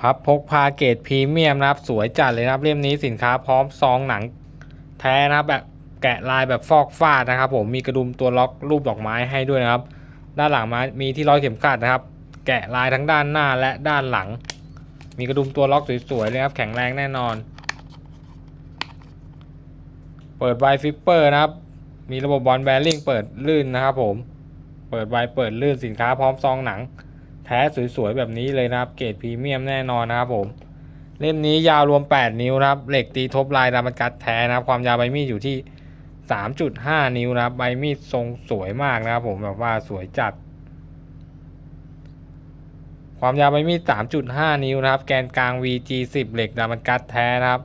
พับพกพาเกรดพรีเมียมนะครับสวยจัดเลยนะครับเล่มนี้สินค้าพร้อมซองหนังแท้นะครับแบบแกะลายแบบฟอกฟาดนะครับผมมีกระดุมตัวล็อกรูปดอกไม้ให้ด้วยนะครับ ด้านหลังมามีที่ร้อยเข็มขัดนะครับ แกะลายทั้งด้านหน้าและด้านหลัง มีกระดุมตัวล็อกสวยๆเลยครับแข็งแรงแน่นอน เปิดไวฟิปเปอร์นะครับ มีระบบบอลแบริ่งเปิดลื่นนะครับผมเปิดไวเปิดลื่นสินค้าพร้อมซองหนัง แท้สวยๆแบบนี้เลยนะครับ เกรดพรีเมียมแน่นอนนะครับผม เล่มนี้ยาวรวม 8 นิ้วนะครับ เหล็กตีทบลายดามันกัดแท้นะครับ ความยาวใบมีดอยู่ที่ 3.5 นิ้วนะครับ ใบมีดทรงสวยมากนะครับผมแบบว่าสวยจัด ความยาวใบมีด 3.5 นิ้วนะครับ แกนกลาง VG10 เหล็กดามันกัดแท้นะครับ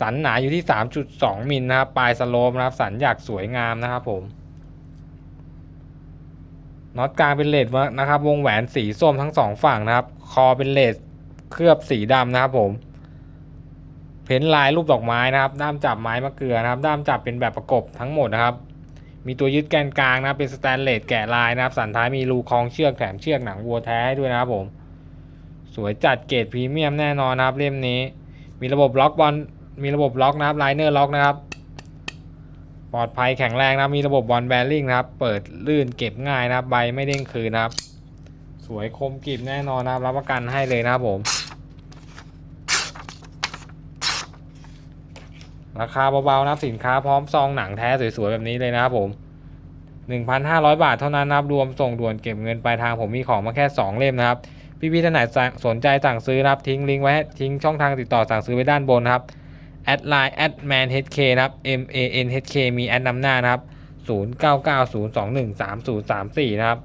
สันหนาอยู่ที่ 3.2 มิลนะครับ ปลายสโลปนะครับ สันหยักสวยงามนะครับผม น็อตกลางเป็นเลดนะครับ วงแหวนสีส้มทั้งสองฝั่งนะครับ คอเป็นเลดเคลือบสีดำนะครับ ผม เพ้นลายรูปดอกไม้นะครับ ด้ามจับไม้มะเกลือนะครับ ด้ามจับเป็นแบบประกบทั้งหมดนะครับ มีตัวยึดแกนกลางนะเป็นสแตนเลสแกะลายนะครับ สันท้ายมีรูคล้องเชือกแถมเชือกหนังวัวแท้ให้ด้วยนะครับผม สวยจัดเกรดพรีเมียมแน่นอนนะครับเล่มนี้ มีระบบล็อกบอลมีระบบล็อกนะครับไลเนอร์ล็อกนะครับ ปลอดภัยแข็งแรงนะมีระบบบอลแบริ่งนะครับ เปิดลื่นเก็บง่ายนะครับใบไม่เด้งคืนนะครับ สวยคมกริบแน่นอนนะครับ รับประกันให้เลยนะครับผม ราคาเบาๆนะครับสินค้าพร้อมซองหนังแท้สวยๆแบบนี้เลยนะครับผม1,500 บาทเท่านั้นนะครับรวมส่งด่วนเก็บเงินปลายทางผมมีของมาแค่ 2 เล่มนะครับ พี่ๆท่านไหนสนใจสั่งซื้อนะครับทิ้งลิงก์ไว้ทิ้งช่องทางติดต่อสั่งซื้อไว้ด้านบนนะครับ แอดไลน์แอดแมนเฮดเคนะครับ M A N H K มีแอดนำหน้านะครับ 0990213034 นะครับ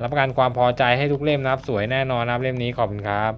รับประกันความพอใจให้ทุกเล่มนะครับ สวยแน่นอนนะครับ เล่มนี้ขอบคุณครับ